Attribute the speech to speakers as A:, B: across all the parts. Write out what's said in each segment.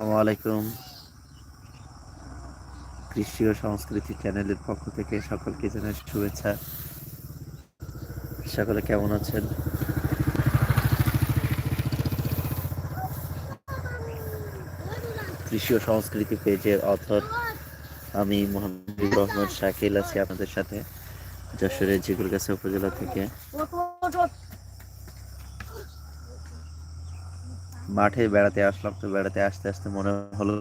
A: আলাইকুম। কৃষি ও সংস্কৃতি চ্যানেলের পক্ষ থেকে সকলকে জানাই শুভেচ্ছা। সকলে কেমন আছেন? কৃষি ও সংস্কৃতি পেজের অথর আমি মোহাম্মদ রহমান শাকিল আছি আপনাদের সাথে যশোরের জিগুরগাছা উপজেলা থেকে। মাঠে বেড়াতে আসলাম, তো বেড়াতে আসতে আসতে মনে হলো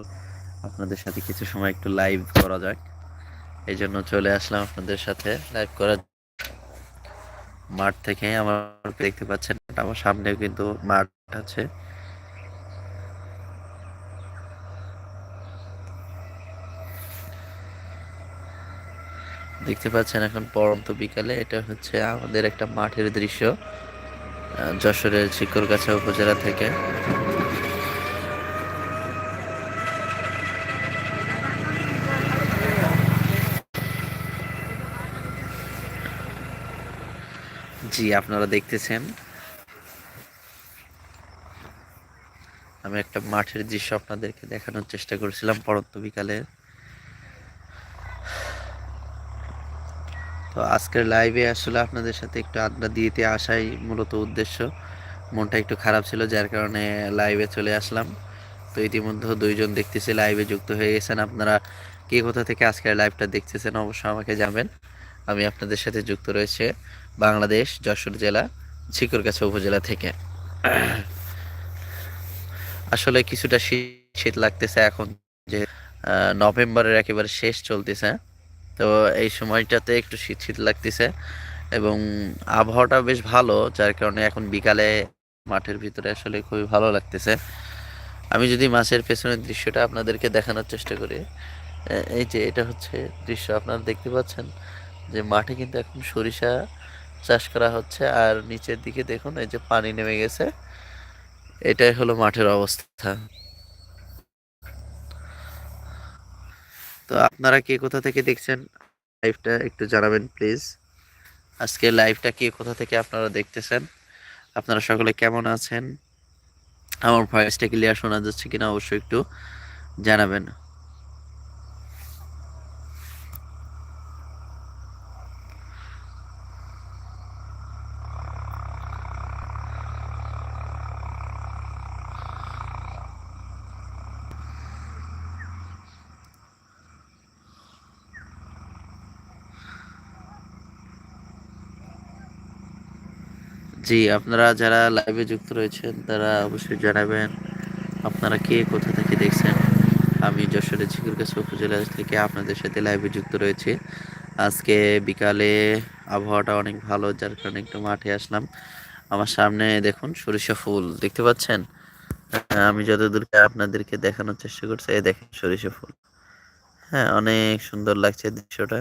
A: আপনাদের সাথে কিছু সময় একটু লাইভ করা যাক। এই জন্য চলে আসলাম আপনাদের সাথে লাইভ করার। মাঠ থেকে আমার দেখতে পাচ্ছেন, আমার সামনেও কিন্তু মাঠ আছে। দেখতে পাচ্ছেন এখন পরন্ত বিকালে এটা হচ্ছে আমাদের একটা মাঠের দৃশ্য যশোরের শিকরগাছা উপজেলা থেকে। আপনারা দেখতেছেন। আমি একটা মাঠের দৃশ্য আপনাদেরকে দেখানোর চেষ্টা করেছিলাম পরন্ত বিকালে। তো আজকের লাইভে আসলে আপনাদের সাথে একটু আড্ডা দিতে আসাই মূলত উদ্দেশ্য। মনটা একটু খারাপ ছিল, যার কারণে লাইভে চলে আসলাম। তো ইতিমধ্যে দুইজন দেখতেছি লাইভে যুক্ত হয়ে গেছেন। আপনারা কে কোথা থেকে আজকের লাইভটা দেখতেছেন অবশ্যই আমাকে জানাবেন। আমি আপনাদের সাথে যুক্ত রয়েছে বাংলাদেশ যশোর জেলা, ঝিকরগাছা উপজেলা থেকে। আসলে কিছুটা শীত লাগতেছে এখন যে নভেম্বরের একেবারে শেষ চলতেছে। তো এই সময়টাতে একটু শীত শীত লাগতেছে এবং আবহাওয়াটা বেশ ভালো, যার কারণে এখন বিকালে মাঠের ভিতরে আসলে খুবই ভালো লাগতেছে। আমি যদি মাছের পেছনের দৃশ্যটা আপনাদেরকে দেখানোর চেষ্টা করি এই যে এটা হচ্ছে দৃশ্য, আপনারা দেখতে পাচ্ছেন? যে মাঠে কিন্তু এখন সরিষা চাষ করা হচ্ছে, আর নিচের দিকে দেখুন, এই যে পানি নেমে গেছে। এটাই হলো মাঠের অবস্থা। তো আপনারা কে কোথা থেকে দেখছেন, লাইভটা একটু জানাবেন প্লিজ। আজকে লাইভটা কে কোথা থেকে আপনারা দেখতেছেন, আপনারা সকলে কেমন আছেন? আমার ভয়েসটা ক্লিয়ার শোনা যাচ্ছে কিনা অবশ্যই একটু জানাবেন। জি আপনারা যারা লাইভে যুক্ত রয়েছেন তারা অবশ্যই জানাবেন আপনারা কে কোথা থেকে দেখছেন। আমি যশোরের ঝিকুরগাছা উপজেলা থেকে আপনাদের সাথে লাইভে যুক্ত রয়েছে। আজকে বিকালে আবহাওয়াটা অনেক ভালো যার কারণে একটু মাঠে আসলাম। আমার সামনে দেখুন সরিষা ফুল দেখতে পাচ্ছেন? হ্যাঁ, আমি যতদূর আপনাদেরকে দেখানোর চেষ্টা করছি এই দেখেন সরিষা ফুল। হ্যাঁ অনেক সুন্দর লাগছে দৃশ্যটা।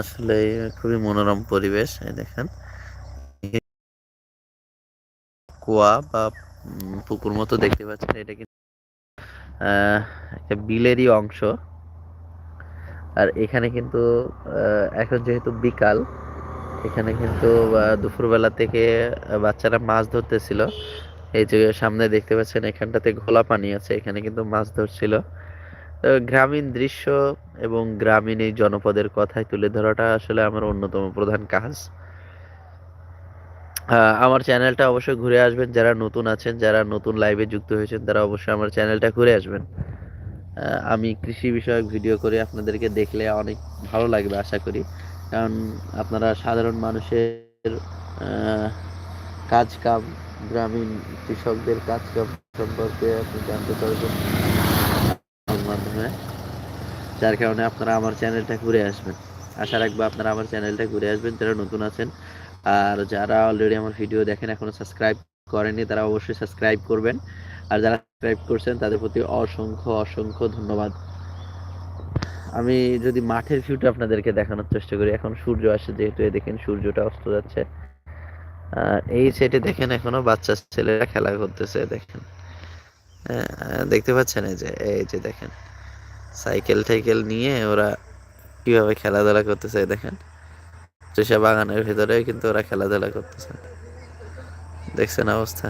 A: আসলে খুবই মনোরম পরিবেশ এই দেখেন। কুয়া বা পুকুর মতো দেখতে পাচ্ছেন এটা কিন্তু একটা বিলেরই অংশ। আর এখানে কিন্তু এখন যেহেতু বিকাল, এখানে কিন্তু দুপুরবেলা থেকে বাচ্চারা মাছ ধরতেছিল। এই যে সামনে দেখতে পাচ্ছেন এখানটাতে ঘোলা পানি আছে, এখানে কিন্তু মাছ ধরছিল। গ্রামীণ দৃশ্য এবং গ্রামীণ এই জনপদের কথাই তুলে ধরাটা আসলে আমার অন্যতম প্রধান কাজ। আমার চ্যানেলটা অবশ্যই ঘুরে আসবেন। যারা নতুন আছেন, যারা নতুন লাইভে যুক্ত হয়েছেন, তারা অবশ্যই আমার চ্যানেলটা ঘুরে আসবেন। আমি কৃষি বিষয়ক ভিডিও করে আপনাদেরকে দেখলে অনেক ভালো লাগবে, আশা করি। কারণ আপনারা সাধারণ মানুষের কাজ কাম গ্রামীণ কৃষকদের কাজ কাম সম্পর্কে আপনি জানতে পারবেন। মাধ্যমে, যার কারণে আপনারা আমার চ্যানেলটা ঘুরে আসবেন। আশা রাখব আপনারা আমার চ্যানেলটা ঘুরে আসবেন। যারা নতুন আছেন আর যারা অলরেডি আমার ভিডিও দেখেন, এখনও সাবস্ক্রাইব করেননি, তারা অবশ্যই সাবস্ক্রাইব করবেন। আর যারা সাবস্ক্রাইব করছেন, তাদের প্রতি অসংখ্য অসংখ্য ধন্যবাদ। আমি যদি মাঠের ভিউটা আপনাদেরকে দেখানোর চেষ্টা করি, এখন সূর্য আসে যেহেতু দেখেন সূর্যটা অস্ত যাচ্ছে। এই সাইডে দেখেন এখনও বাচ্চা ছেলেরা খেলা করতেছে, দেখেন। দেখতে পাচ্ছেন এই যে এই যে দেখেন। সাইকেল টাইকেল নিয়ে ওরা কীভাবে খেলাধুলা করতেছে এই চষা বাগানের ভিতরে কিন্তু ওরা খেলাধুলা করতেছে। দেখছেন অবস্থা?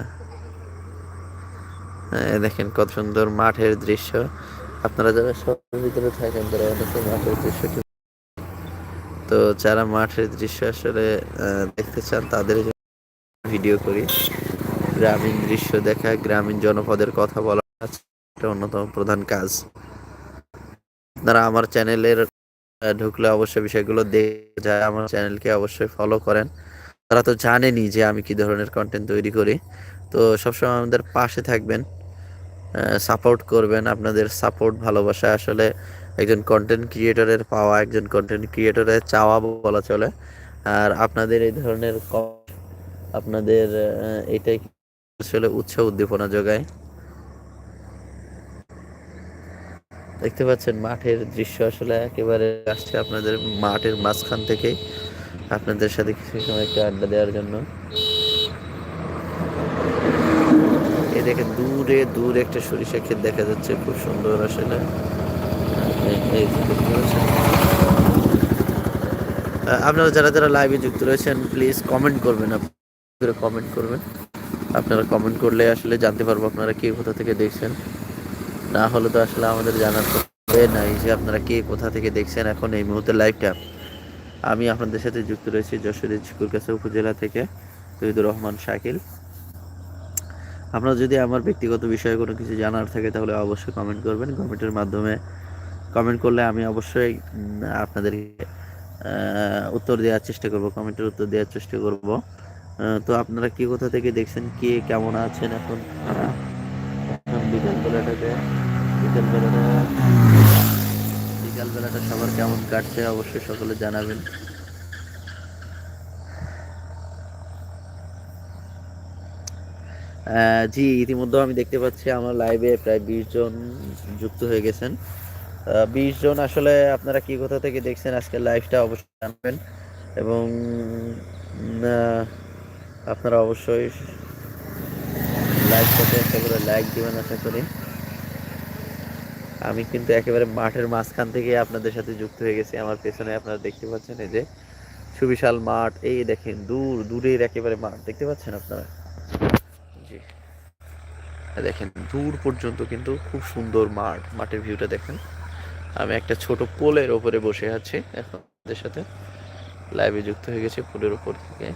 A: দেখেন কত সুন্দর মাঠের দৃশ্য। আপনারা যারা শহরের ভিতরে থাকেন, তারা মাঠের দৃশ্য তো যারা মাঠের দৃশ্য আসলে দেখতে চান, তাদের ভিডিও করি। গ্রামীণ দৃশ্য দেখা, গ্রামীণ জনপদের কথা বলা একটা অন্যতম প্রধান কাজ। আপনারা আমার চ্যানেলের ঢুকলে অবশ্যই বিষয়গুলো দেখে যায়। আমার চ্যানেলকে অবশ্যই ফলো করেন। তারা তো জানেনই যে আমি কি ধরনের কন্টেন্ট তৈরি করি। তো সবসময় আমাদের পাশে থাকবেন সাপোর্ট করবেন। আপনাদের সাপোর্ট ভালোবাসা আসলে একজন কন্টেন্ট ক্রিয়েটরের পাওয়া, একজন কন্টেন্ট ক্রিয়েটরের চাওয়া বলা চলে। আর আপনাদের এই ধরনের আপনাদের এটাই আসলে উৎসাহ উদ্দীপনা যোগায়। দেখতে পাচ্ছেন মাঠের দৃশ্য আসলে একেবারে আসছে আপনাদের মাঠের মাঝখান থেকে আপনাদের সাথে কিছু সময় একটু আড্ডা দেওয়ার জন্য। এই দেখেন দূরে দূরে একটা সরিষা ক্ষেত দেখা যাচ্ছে, খুব সুন্দর আসলে। আপনারা যারা যারা লাইভে যুক্ত রয়েছেন প্লিজ কমেন্ট করবেন আপনারা কমেন্ট করবেন। আপনারা কমেন্ট করলে আসলে জানতে পারব আপনারা কে কোথা থেকে দেখছেন। না হলে তো আসলে আমাদের জানার তো এ নাই যে আপনারা কে কোথা থেকে দেখছেন এখন এই মুহূর্তে লাইভটা আমি আপনাদের সাথে যুক্ত রয়েছি যশোরের ঝিকুরগাছা উপজেলা থেকে তহিদুর রহমান শাকিল। আপনারা যদি আমার ব্যক্তিগত বিষয়ে কোনো কিছু জানার থাকে তাহলে অবশ্যই কমেন্ট করবেন। কমেন্টের মাধ্যমে কমেন্ট করলে আমি অবশ্যই আপনাদেরকে উত্তর দেওয়ার চেষ্টা করব কমেন্টের উত্তর দেওয়ার চেষ্টা করব। তো আপনারা কি কোথা থেকে দেখছেন, কে কেমন আছেন এখন? বিকাল বেলাটা বিকাল বেলাটা সবার কেমন কাটছে অবশ্যই সকলে জানাবেন। জি ইতিমধ্যে আমি দেখতে পাচ্ছি আমার লাইভে প্রায় বিশ জন যুক্ত হয়ে গেছেন। বিশ জন আসলে আপনারা কি কোথা থেকে দেখছেন আজকে লাইভটা অবশ্যই জানবেন। এবং আপনারা অবশ্যই লাইভটাতে একটা করে লাইক দিবেন আশা করি। আমি কিন্তু একেবারে মাঠের মাঝখান থেকে আপনাদের সাথে যুক্ত হয়ে গেছি। আমার পেছনে আপনারা দেখতে পাচ্ছেন এই যে সুবিশাল মাঠ। এই দেখেন, দূর, দূরের একেবারে মাঠ। দেখতে পাচ্ছেন আপনারা? জি। দেখেন, দূর পর্যন্ত কিন্তু খুব সুন্দর মাঠ। মাঠের ভিউটা দেখেন। আমি একটা ছোট পোলের ওপরে বসে আছি। আপনাদের সাথে লাইভে যুক্ত হয়ে গেছি পোলের ওপর থেকে।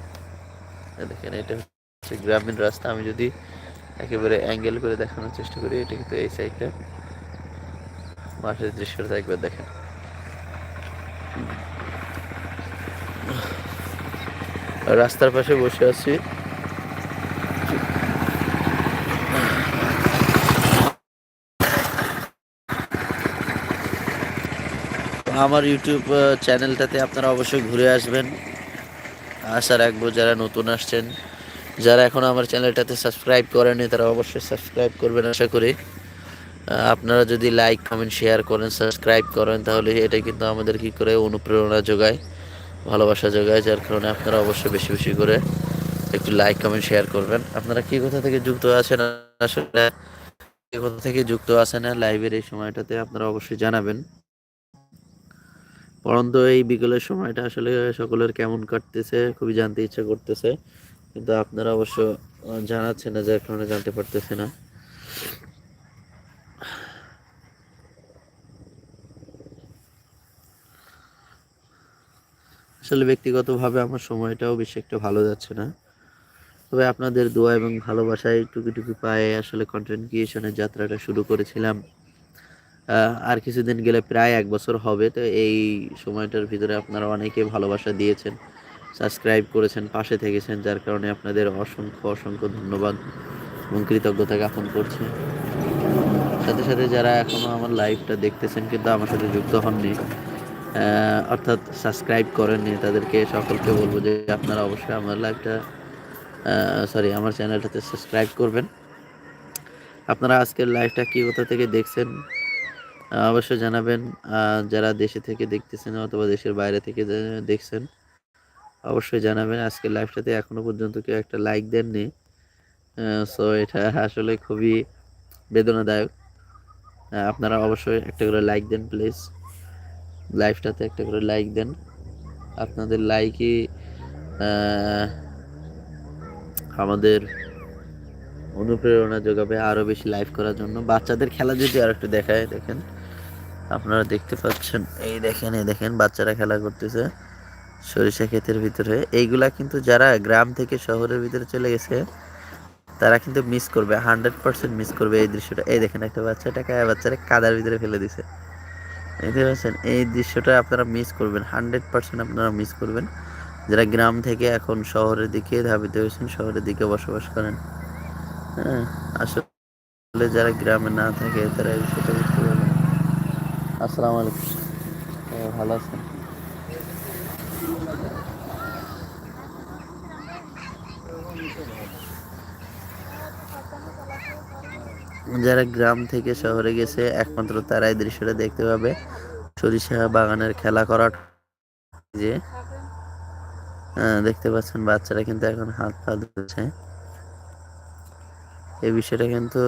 A: দেখেন, এটা হচ্ছে গ্রামীণ রাস্তা। আমি যদি একেবারে অ্যাঙ্গেল করে দেখানোর চেষ্টা করি, এটা কিন্তু এই সাইডটা মাঠের দৃশ্যটা একবার দেখেন। রাস্তার পাশে বসে আছি। আমার ইউটিউব চ্যানেলটাতে আপনারা অবশ্যই ঘুরে আসবেন। আশা রাখব যারা নতুন আসছেন, যারা এখনও আমার চ্যানেলটাতে সাবস্ক্রাইব করেনি তারা অবশ্যই সাবস্ক্রাইব করবেন, আশা করি। আপনারা যদি লাইক কমেন্ট শেয়ার করেন সাবস্ক্রাইব করেন, তাহলে এটা কিন্তু আমাদের কি করে? অনুপ্রেরণা যোগায়, ভালোবাসা যোগায়, যার কারণে আপনারা অবশ্যই বেশি বেশি করে একটু লাইক কমেন্ট শেয়ার করবেন। আপনারা কি কোথা থেকে যুক্ত আছেন? আসলে কোথা থেকে যুক্ত আছেন? লাইভের এই সময়টাতে আপনারা অবশ্যই জানাবেন। পরন্তু এই বিকেলের সময়টা আসলে সকলের কেমন কাটতেছে, খুবই জানতে ইচ্ছা করতেছে। কিন্তু আপনারা অবশ্য জানাচ্ছেন না, যার কারণে জানতে পারতেছে না। আসলে ব্যক্তিগতভাবে আমার সময়টাও বেশি একটা ভালো যাচ্ছে না। তবে আপনাদের দোয়া এবং ভালোবাসায় টুকি টুকি পায়ে আসলে কন্টেন্ট ক্রিয়েশনের যাত্রাটা শুরু করেছিলাম। আর কিছুদিন গেলে প্রায় এক বছর হবে, তো এই সময়টার ভিতরে আপনারা অনেকে ভালোবাসা দিয়েছেন সাবস্ক্রাইব করেছেন, পাশে থেকেছেন, যার কারণে আপনাদের অসংখ্য অসংখ্য ধন্যবাদ এবং কৃতজ্ঞতা জ্ঞাপন করছি। সাথে সাথে যারা এখনও আমার লাইভটা দেখতেছেন কিন্তু আমার সাথে যুক্ত হননি অর্থাৎ সাবস্ক্রাইব করেননি, তাদেরকে সকলকে বলব যে আপনারা অবশ্যই আমার লাইভটা সরি আমার চ্যানেলটাতে সাবস্ক্রাইব করবেন। আপনারা আজকের লাইভটা কী, কোথা থেকে দেখছেন অবশ্যই জানাবেন। যারা দেশে থেকে দেখতেছেন অথবা দেশের বাইরে থেকে দেখছেন, অবশ্যই জানাবেন। আজকের লাইভটাতে এখনও পর্যন্ত কেউ একটা লাইক দেননি। সো এটা আসলে খুবই বেদনাদায়ক। আপনারা অবশ্যই একটা করে লাইক দেন প্লিজ লাইভটাতে একটা করে লাইক দেন। আপনাদের লাইকই আমাদের অনুপ্রেরণা যোগাবে আরও বেশি লাইভ করার জন্য। বাচ্চাদের খেলা যদি আর একটু দেখায়, দেখেন। আপনারা দেখতে পাচ্ছেন, এই দেখেন এই দেখেন, বাচ্চারা খেলা করতেছে সরিষা ক্ষেতের ভিতরে। এইগুলা কিন্তু যারা গ্রাম থেকে শহরের ভিতরে চলে গেছে, তারা কিন্তু মিস করবে হান্ড্রেড পার্সেন্ট মিস করবে এই দৃশ্যটা। এই দেখেন একটা বাচ্চা টাকা বাচ্চারা কাদার ভিতরে ফেলে দিছে। দেখতে পাচ্ছেন এই দৃশ্যটা আপনারা মিস করবেন হান্ড্রেড পার্সেন্ট আপনারা মিস করবেন। যারা গ্রাম থেকে এখন শহরের দিকে ধাবিত হয়েছেন শহরের দিকে বসবাস করেন হ্যাঁ আসলে যারা গ্রামে না থাকে তারা এই বিষয়টা বুঝতে পারবেন। আসসালামু আলাইকুম। হ্যাঁ, ভালো আছেন? যারা গ্রাম থেকে শহরে গেছে, একমাত্র তারাই দৃশ্যটা দেখতে পাবে। সরিষা বাগানের খেলা করা যে দেখতে পাচ্ছেন বাচ্চারা কিন্তু এখন হাত পা ধুচ্ছে। এই বিষয়টা কিন্তু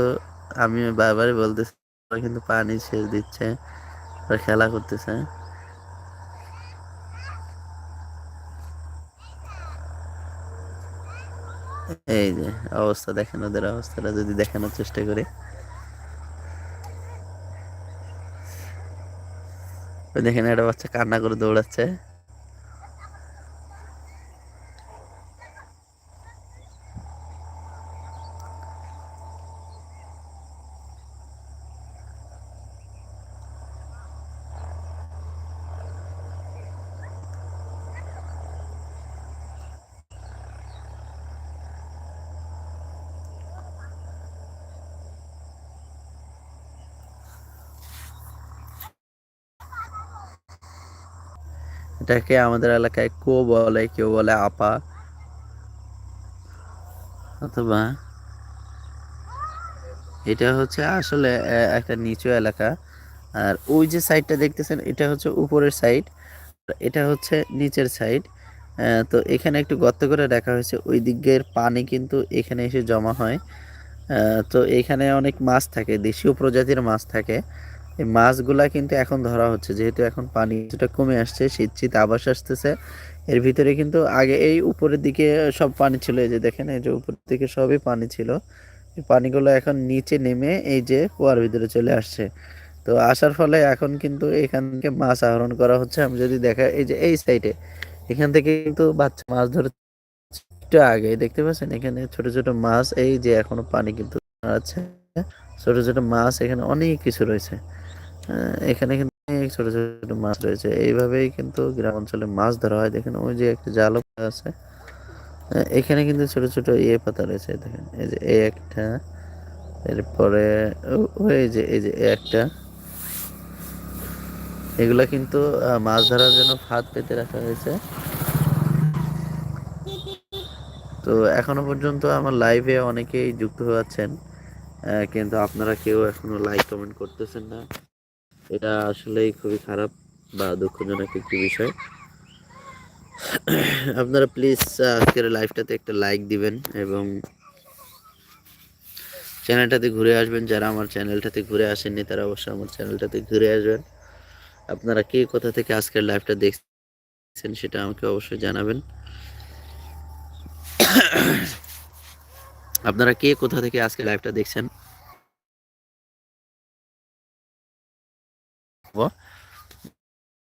A: আমি বারবারই বলতেছি কিন্তু পানি সেচ দিচ্ছে খেলা করতেছে। এই যে, অবস্থা দেখেন ওদের অবস্থাটা, যদি দেখানোর চেষ্টা করি। দেখেন একটা বাচ্চা কান্না করে দৌড়াচ্ছে। এটাকে আমাদের এলাকায় কো বলে, কেউ বলে আপা। অথবা এটা হচ্ছে আসলে একটা নিচু এলাকা। আর ওই যে সাইডটা দেখতেছেন, এটা হচ্ছে উপরের সাইড এটা হচ্ছে নিচের সাইড তো এখানে একটু গর্ত করে রাখা হয়েছে, ওই দিকের পানি কিন্তু এখানে এসে জমা হয়। তো এখানে অনেক মাছ থাকে, দেশীয় প্রজাতির মাছ থাকে। এই মাছগুলা কিন্তু এখন ধরা হচ্ছে, যেহেতু এখন পানি কিছুটা কমে আসছে, শীত শীত আবাস আসতেছে। এর ভিতরে কিন্তু আগে এই উপরের দিকে সব পানি ছিল, এই যে দেখেন, এই যে উপর দিকে সবই পানি ছিল। পানিগুলো এখন নিচে নেমে এই যে কুয়ার ভিতরে চলে আসছে। তো আসার ফলে এখন কিন্তু এখান থেকে মাছ আহরণ করা হচ্ছে। আমি যদি দেখা, এই যে এই সাইডে, এখান থেকে কিন্তু বাচ্চা মাছ ধরে একটু আগে, দেখতে পাচ্ছেন? এখানে ছোট ছোট মাছ, এই যে এখনও পানি কিন্তু আছে ছোট ছোট মাছ, এখানে অনেক কিছু রয়েছে। এখানে কিন্তু ছোট ছোট মাছ রয়েছে। এইভাবেই কিন্তু গ্রাম অঞ্চলে মাছ ধরা হয়। দেখেন ওই যে একটা জালও আছে। এখানে কিন্তু ছোট ছোট ইয়ে পাতা রয়েছে। দেখেন এই যে এই একটা এরপরে ওই যে এই যে একটা। এগুলা কিন্তু মাছ ধরার জন্য ফাঁদ পেতে রাখা হয়েছে। তো এখনও পর্যন্ত আমার লাইভে অনেকেই যুক্ত হচ্ছেন আহ, কিন্তু আপনারা কেউ এখনও লাইক কমেন্ট করতেছেন না। এটা আসলেই খুবই খারাপ বা দুঃখজনক একটি বিষয়। আপনারা প্লিজ আজকের লাইভটাতে একটা লাইক দিবেন এবং চ্যানেলটাতে ঘুরে আসবেন। যারা আমার চ্যানেলটাতে ঘুরে আসেননি, তারা অবশ্যই আমার চ্যানেলটাতে ঘুরে আসবেন। আপনারা কে কোথা থেকে আজকের লাইভটা দেখছেন সেটা আমাকে অবশ্যই জানাবেন। আপনারা কে কোথা থেকে আজকে লাইভটা দেখছেন?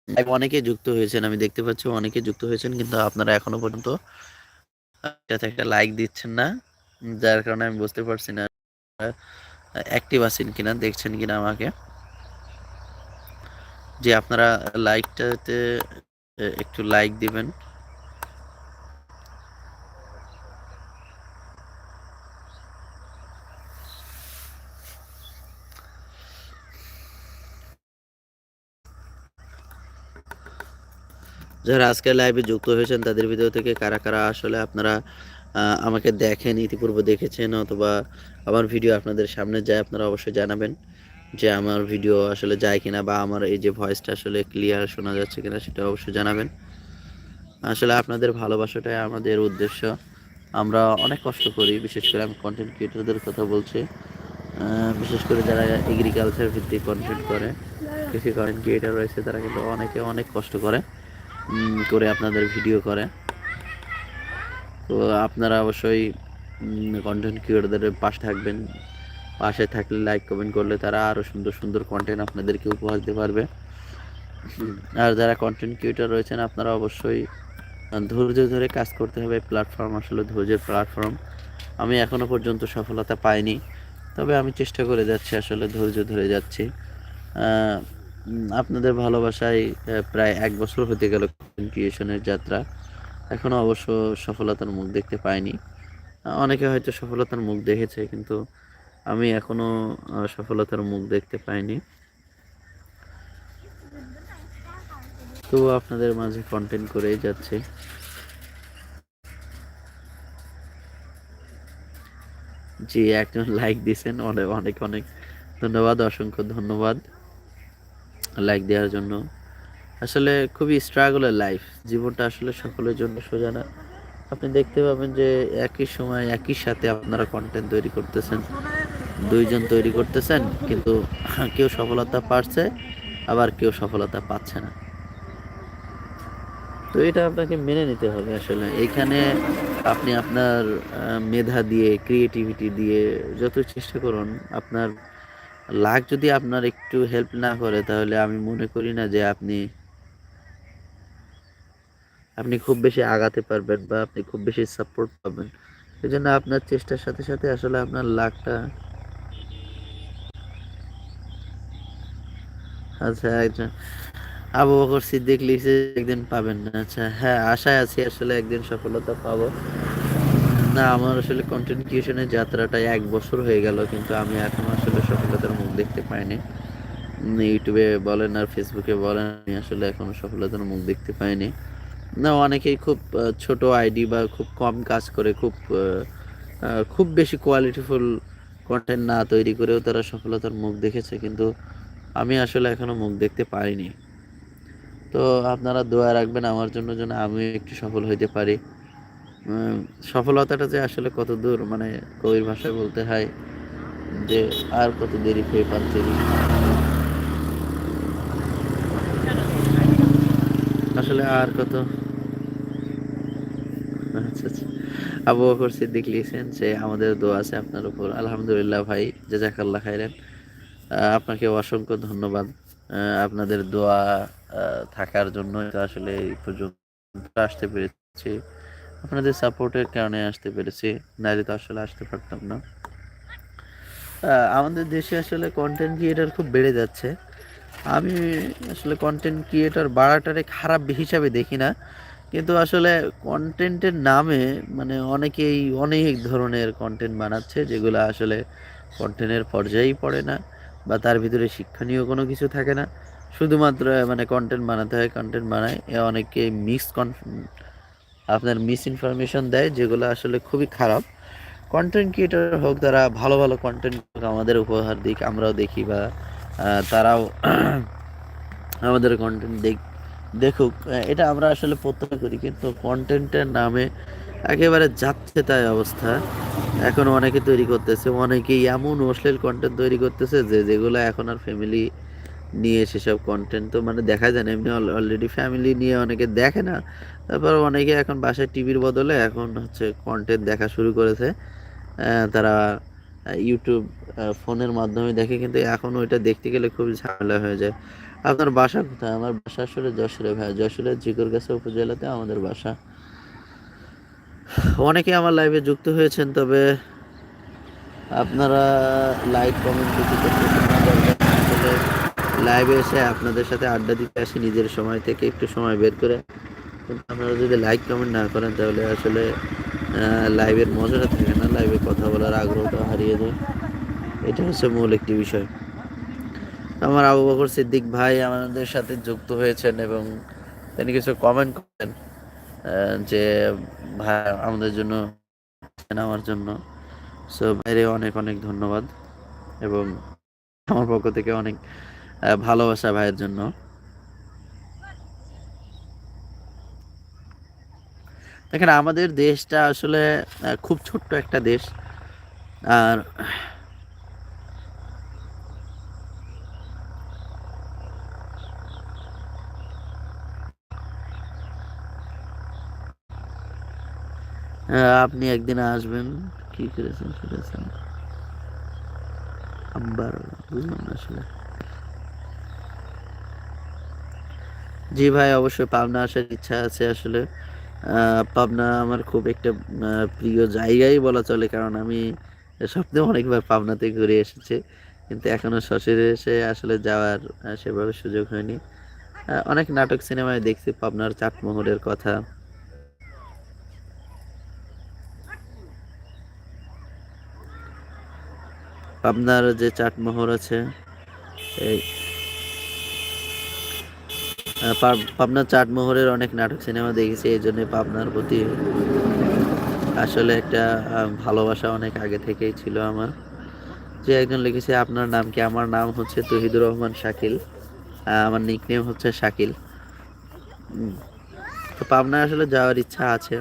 A: লাইভ অনেকে যুক্ত হয়েছেন, আমি দেখতে পাচ্ছি অনেকে যুক্ত হয়েছেন, কিন্তু আপনারা এখনও পর্যন্ত এটাতে একটা লাইক দিচ্ছেন না। যার কারণে আমি বুঝতে পারছি না অ্যাক্টিভ আছেন কিনা, দেখছেন কিনা আমাকে। যে আপনারা লাইকটাতে একটু লাইক দিবেন। যারা আজকের লাইভে যুক্ত হয়েছেন, তাদের ভিতর থেকে কারা কারা আসলে আপনারা আমাকে দেখেন, ইতিপূর্বে দেখেছেন অথবা আমার ভিডিও আপনাদের সামনে যায়, আপনারা অবশ্যই জানাবেন যে আমার ভিডিও আসলে যায় কিনা বা আমার এই যে ভয়েসটা আসলে ক্লিয়ার শোনা যাচ্ছে কিনা সেটা অবশ্যই জানাবেন। আসলে আপনাদের ভালোবাসাটাই আমাদের উদ্দেশ্য। আমরা অনেক কষ্ট করি, বিশেষ করে আমি কন্টেন্ট ক্রিয়েটরদের কথা বলছি। বিশেষ করে যারা এগ্রিকালচার ভিত্তিক কন্টেন্ট করে, কৃষি কন্টেন্ট ক্রিয়েটার রয়েছে, তারা কিন্তু অনেকে অনেক কষ্ট করে। করে আপনাদের ভিডিও করে। তো আপনারা অবশ্যই কন্টেন্ট ক্রিয়েটরদের পাশে থাকবেন। পাশে থাকলে লাইক কমেন্ট করলে তারা আরও সুন্দর সুন্দর কন্টেন্ট আপনাদেরকে উপহার দিতে পারবে। আর যারা কন্টেন্ট ক্রিয়েটর রয়েছেন, আপনারা অবশ্যই ধৈর্য ধরে কাজ করতে হবে। প্ল্যাটফর্ম আসলে ধৈর্যের প্ল্যাটফর্ম আমি এখনও পর্যন্ত সফলতা পাইনি, তবে আমি চেষ্টা করে যাচ্ছি, আসলে ধৈর্য ধরে যাচ্ছি। আপনাদের ভালোবাসায় প্রায় এক বছর হতে গেল ক্রিয়েশনের যাত্রা। এখনও অবশ্য সফলতার মুখ দেখতে পাইনি। অনেকে হয়তো সফলতার মুখ দেখেছে, কিন্তু আমি এখনও সফলতার মুখ দেখতে পাইনি। তো আপনাদের মাঝে কন্টেন্ট করেই যাচ্ছে। জি, একজন লাইক দিছেন অনেক অনেক অনেক ধন্যবাদ, অসংখ্য ধন্যবাদ। লাইক দেওয়ার জন্য। আসলে খুবই স্ট্রাগলের লাইফ জীবনটা আসলে সকলের জন্য সোজা না। আপনি দেখতে পাবেন যে একই সময় একই সাথে আপনারা কন্টেন্ট তৈরি করতেছেন। দুইজন তৈরি করতেছেন, কিন্তু কেউ সফলতা পাচ্ছে আবার কেউ সফলতা পাচ্ছে না। তো এটা আপনাকে মেনে নিতে হবে আসলে। এখানে আপনি আপনার মেধা দিয়ে ক্রিয়েটিভিটি দিয়ে যত চেষ্টা করুন, আপনার লাক যদি আপনার একটু হেল্প না করে, তাহলে আমি মনে করি না যে আপনি আপনি খুব বেশি আগাতে পারবেন বা আপনি খুব বেশি সাপোর্ট পাবেন। এই জন্য আপনার চেষ্টার সাথে সাথে আসলে আপনার লাখটা আচ্ছা একজন আবু বকর সিদ্দিক লিখছে, একদিন পাবেন না। আচ্ছা হ্যাঁ আশায় আছি আসলে একদিন সফলতা পাবো। না, আমার আসলে কন্টেন্ট ক্রিয়েশনের যাত্রাটা এক বছর হয়ে গেল, কিন্তু আমি এখন আসলে সফলতার মুখ দেখতে পাইনি। ইউটিউবে বলেন আর ফেসবুকে বলেন, আমি আসলে এখনও সফলতার মুখ দেখতে পাইনি। না, অনেকেই খুব ছোট আইডি বা খুব কম কাজ করে, খুব খুব বেশি কোয়ালিটিফুল কন্টেন্ট না তৈরি করেও তারা সফলতার মুখ দেখেছে, কিন্তু আমি আসলে এখনও মুখ দেখতে পারিনি তো আপনারা দোয়া রাখবেন আমার জন্য যেন আমি একটু সফল হইতে পারি। সফলতাটা যে আসলে কত দূর মানে কবির ভাষায় বলতে হয় যে আর কত দেরি পেয়ে পাচ্ছি আসলে আর কত? আচ্ছা আচ্ছা। আবু বকর সিদ্দিক লিখছেন যে আমাদের দোয়া আছে আপনার উপর। আলহামদুলিল্লাহ ভাই জাজাকাল্লাহ খাইরেন আহ, আপনাকে অসংখ্য ধন্যবাদ। আপনাদের দোয়া থাকার জন্য আসলে পর্যন্ত আসতে পেরেছি। আপনাদের সাপোর্টের কারণে আসতে পেরেছি। নাইলে তো আসলে আসতে পারতাম না। আমাদের দেশে আসলে কন্টেন্ট ক্রিয়েটার খুব বেড়ে যাচ্ছে। আমি আসলে কন্টেন্ট ক্রিয়েটর বাড়াটারে খারাপ হিসাবে দেখি না। কিন্তু আসলে কন্টেন্টের নামে মানে অনেকেই অনেক ধরনের কন্টেন্ট বানাচ্ছে, যেগুলো আসলে কন্টেন্টের পর্যায়েই পড়ে না বা তার ভিতরে শিক্ষণীয় কোনো কিছু থাকে না। শুধুমাত্র মানে কন্টেন্ট বানাতে হয় কন্টেন্ট বানায়। এ অনেকে মিক্স কন আপনার মিস ইনফরমেশন দেয়, যেগুলো আসলে খুবই খারাপ। কন্টেন্ট ক্রিয়েটর হোক, তারা ভালো ভালো কন্টেন্ট আমাদের উপহার দিক, আমরাও দেখি বা তারাও আমাদের কন্টেন্ট দেখ, দেখুক। এটা আমরা আসলে প্রত্যাশা করি, কিন্তু কন্টেন্টের নামে একেবারে যাচ্ছে তাই অবস্থা। এখন অনেকে তৈরি করতেছে, অনেকেই এমন অশ্লীল কন্টেন্ট তৈরি করতেছে যে, যেগুলো এখন আর ফ্যামিলি নিয়ে সেসব কন্টেন্ট তো মানে দেখা যায় না। এমনি অলরেডি ফ্যামিলি নিয়ে অনেকে দেখে না। তারপর অনেকে এখন বাসায় টিভির বদলে এখন হচ্ছে কন্টেন্ট দেখা শুরু করেছে। তারা ইউটিউব ফোনের মাধ্যমে দেখে, কিন্তু এখন ওইটা দেখতে গেলে খুবই ঝামেলা হয়ে যায়। আপনার বাসা কোথায়? আমার বাসা আসলে যশোরে ভাই। যশোরের জিকরগাছা উপজেলাতে আমাদের বাসা। অনেকে আমার লাইভে যুক্ত হয়েছেন, তবে আপনারা লাইক কমেন্ট। আসলে লাইভে এসে আপনাদের সাথে আড্ডা দিতে আসি, নিজের সময় থেকে একটু সময় বের করে। আপনারা যদি লাইক কমেন্ট না করেন, তাহলে আসলে লাইভের মজাটা থাকে না। লাইভে কথা বলার আগ্রহটা হারিয়ে যায়। এটা হচ্ছে মূল একটি বিষয়। আমার আবু বকর সিদ্দিক ভাই আমাদের সাথে যুক্ত হয়েছেন এবং তিনি কিছু কমেন্ট করেন যে ভাই আমাদের জন্য, আমার জন্য। সো ভাইরে অনেক অনেক ধন্যবাদ এবং আমার পক্ষ থেকে অনেক ভালোবাসা ভাইয়ের জন্য। দেখেন, আমাদের দেশটা আসলে খুব ছোট্ট একটা দেশ। আর আপনি একদিন আসবেন। কি করেছেন করেছেন আম্বার, বুঝলাম আসলে। জি ভাই, অবশ্যই পাবনা আসার ইচ্ছা আছে আসলে। পাবনা আমার খুব একটা প্রিয় জায়গাই বলা চলে, কারণ আমি স্বপ্নে অনেকবার পাবনাতে ঘুরে এসেছি। কিন্তু এখনও শ্বশুরে এসে আসলে যাওয়ার সেভাবে সুযোগ হয়নি। অনেক নাটক সিনেমায় দেখছি, পাবনার চাটমোহরের কথা। পাবনার যে চাটমোহর আছে, এই আহ, পাব- পাবনার চাটমোহরের অনেক নাটক সিনেমা দেখেছি এই জন্য পাবনার প্রতি আসলে একটা ভালোবাসা অনেক আগে থেকেই ছিল আমার। যে একজন লিখেছে আপনার নাম কি? আমার নাম হচ্ছে তহিদুর রহমান শাকিল আমার নিকনেম হচ্ছে শাকিল। তো পাবনায় আসলে যাওয়ার ইচ্ছা আছে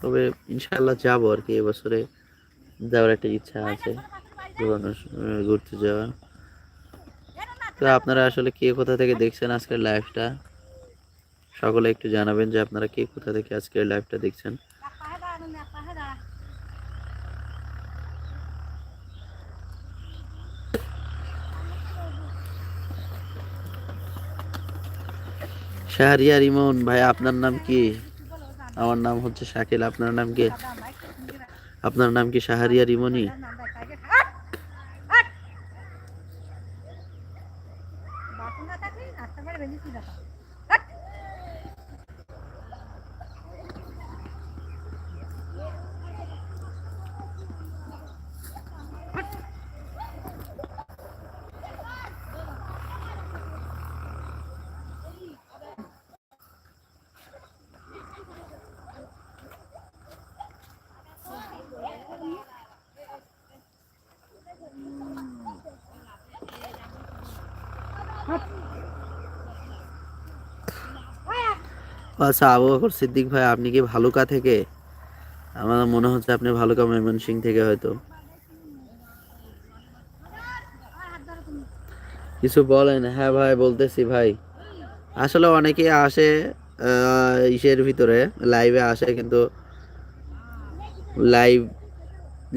A: তবে ইনশাল্লাহ যাব আর কি এবছরে যাওয়ার একটা ইচ্ছা আছে ঘুরতে যাওয়া তো আপনারা আসলে কে কোথা থেকে দেখছেন আজকের লাইভটা সকলে একটু জানাবেন যে আপনারা কে কোথা থেকে আজকের লাইভটা দেখছেন। শাহরিয়ার ইমন ভাই, আপনার নাম কি? আমার নাম হচ্ছে শাকিল, আপনার নাম কি? আপনার নাম কি শাহরিয়ার ইমনি আচ্ছা আবু বকর সিদ্দিক ভাই, আপনি কি ভালুকা থেকে? আমার মনে হচ্ছে আপনি ভালুকা ময়মনসিং থেকে হয়তো। কিছু বলেন? হ্যাঁ ভাই, বলতেছি ভাই। আসলে অনেকে আসে ইসের ভিতরে লাইভে আসে, কিন্তু লাইভ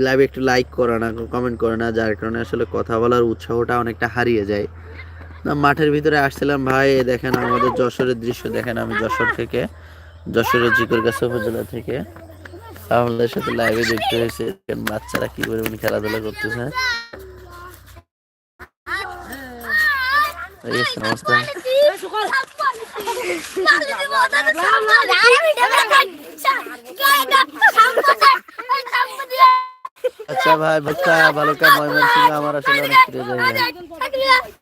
A: লাইভে একটু লাইক করে না কমেন্ট করে না, যার কারণে আসলে কথা বলার উৎসাহটা অনেকটা হারিয়ে যায়। মাঠের ভিতরে আসছিলাম, ভাই দেখেন আমাদের যশোরের দৃশ্য, দেখেন আমি যশোর থেকে, যশোরের জিকরগাছা উপজেলা থেকে। আমাদের সাথে লাইভে যুক্ত হয়েছে বাচ্চারা কি পরিমাণ খেলাধুলা করতেছে। আচ্ছা ভাই, বাচ্চা বালুকা ময়মনসিংহ আমার আসলে অনেক প্রিয় জায়গা।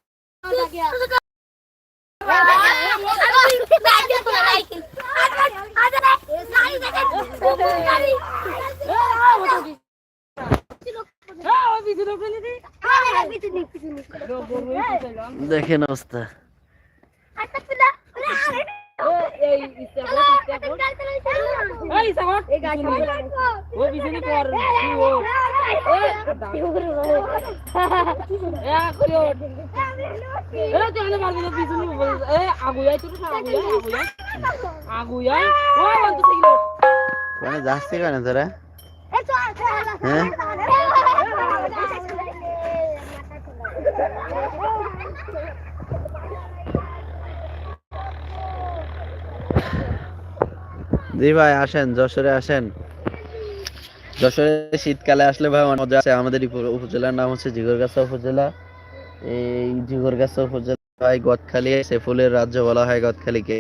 A: দেখেন অবস্থা। মানে যাচ্ছে কেন তোরা হ্যাঁ জি ভাই আসেন যশোরে আসেন যশোরে শীতকালে আসলে ভাই অনেক মজা আছে আমাদের উপজেলার নাম হচ্ছে জিগরগাছা উপজেলা এই জিগরগাছা উপজেলা হয় গদখালি, সে ফুলের রাজ্য বলা হয় গদখালিকে।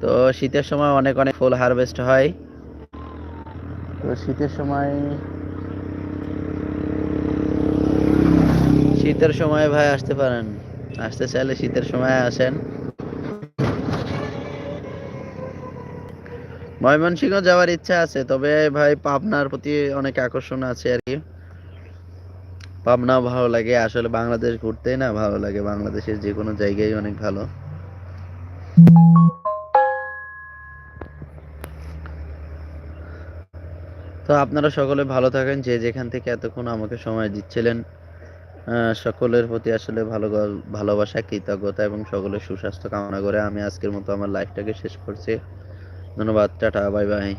A: তো শীতের সময় অনেক অনেক ফুল হারভেস্ট হয়। তো শীতের সময় শীতের সময় ভাই আসতে পারেন। আসতে চাইলে শীতের সময় আসেন। ময়মনসিংহ যাওয়ার ইচ্ছা আছে, তবে ভাই পাবনার প্রতি অনেক আকর্ষণ আছে আর কি পাবনাও ভালো লাগে, আসলে বাংলাদেশ ঘুরতেই না ভালো লাগে। বাংলাদেশের যে কোনো জায়গায় অনেক ভালো। তো আপনারা সকলে ভালো থাকেন, যে যেখান থেকে এতক্ষণ আমাকে সময় দিচ্ছিলেন। সকলের প্রতি আসলে ভালো ভালোবাসা, কৃতজ্ঞতা এবং সকলের সুস্বাস্থ্য কামনা করে আমি আজকের মতো আমার লাইফটাকে শেষ করছি। ধন্যবাদ, টাটা বাই বাই